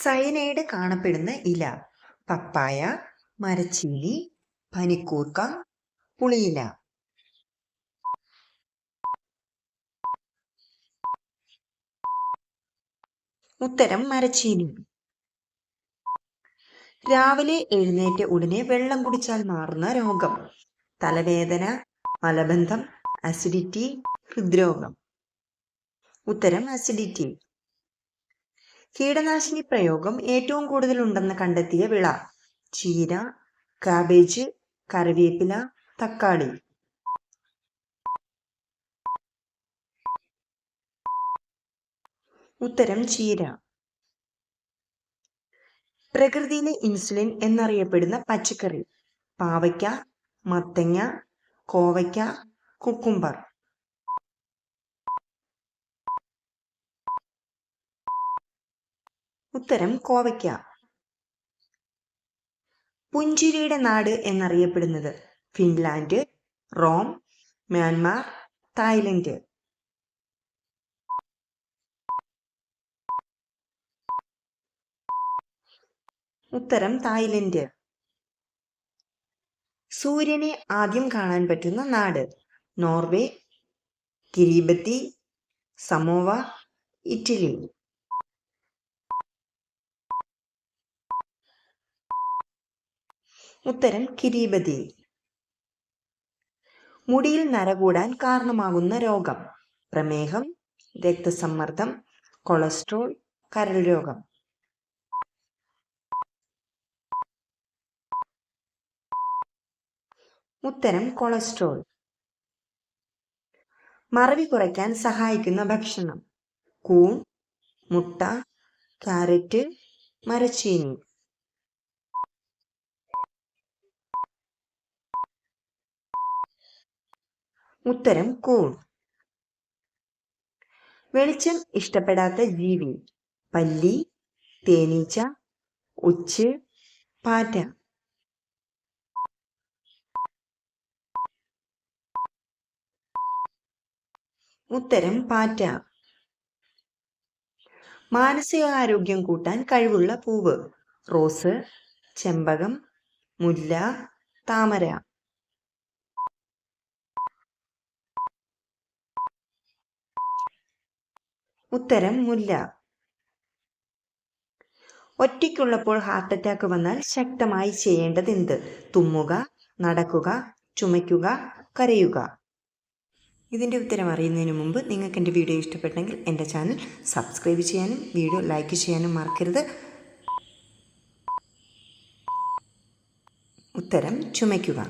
Cyanide കാണപ്പെടുന്ന ഇല പപ്പായ മരച്ചീനി പനിക്കൂർക്ക പുളിയില. ഉത്തരം മരച്ചീനി. രാവിലെ എഴുന്നേറ്റ ഉടനെ വെള്ളം കുടിച്ചാൽ മാറുന്ന രോഗം. തലവേദന മലബന്ധം അസിഡിറ്റി ഹൃദ്രോഗം. ഉത്തരം അസിഡിറ്റി കീടനാശിനി പ്രയോഗം ഏറ്റവും കൂടുതൽ ഉണ്ടെന്ന് കണ്ടെത്തിയ വിള. ചീര കാബേജ് കറിവേപ്പില തക്കാളി. ഉത്തരം ചീര. പ്രകൃതിയിലെ ഇൻസുലിൻ എന്നറിയപ്പെടുന്ന പച്ചക്കറി. പാവയ്ക്ക മത്തങ്ങ കോവയ്ക്ക കുക്കുംബർ. ഉത്തരം കോവയ്ക്ക. പുഞ്ചിരിയുടെ നാട് എന്നറിയപ്പെടുന്നത് ഫിൻലാൻഡ് റോം മ്യാൻമാർ തായ്ലൻഡ്. ഉത്തരം തായ്ലൻഡ്. സൂര്യനെ ആദ്യം കാണാൻ പറ്റുന്ന നാട് നോർവേ കിരീബത്തി സമോവ ഇറ്റലി. ഉത്തരം കിരീബതി മുടിയിൽ നരകൂടാൻ കാരണമാകുന്ന രോഗം. പ്രമേഹം രക്തസമ്മർദ്ദം കൊളസ്ട്രോൾ കരൾ രോഗം ഉത്തരം കൊളസ്ട്രോൾ. മറവി കുറയ്ക്കാൻ സഹായിക്കുന്ന ഭക്ഷണം. കൂൺ മുട്ട കാരറ്റ് മരച്ചീനി. ഉത്തരം കൂൺ. വെളിച്ചം ഇഷ്ടപ്പെടാത്ത ജീവി. പല്ലി തേനീച്ച ഉച്ച് പാറ്റ. ഉത്തരം പാറ്റ. മാനസികാരോഗ്യം കൂട്ടാൻ കഴിവുള്ള പൂവ്. റോസ് ചെമ്പകം മുല്ല താമര. ഉത്തരം മുല്ല. ഒറ്റയ്ക്കുള്ളപ്പോൾ ഹാർട്ട് അറ്റാക്ക് വന്നാൽ ശക്തമായി ചെയ്യേണ്ടത് എന്ത് തുമ്മുക നടക്കുക ചുമയ്ക്കുക കരയുക. ഇതിന്റെ ഉത്തരം അറിയുന്നതിന് മുമ്പ് നിങ്ങൾക്ക് എന്റെ വീഡിയോ ഇഷ്ടപ്പെട്ടെങ്കിൽ എന്റെ ചാനൽ സബ്സ്ക്രൈബ് ചെയ്യാനും വീഡിയോ ലൈക്ക് ചെയ്യാനും മറക്കരുത്. ഉത്തരം ചുമയ്ക്കുക.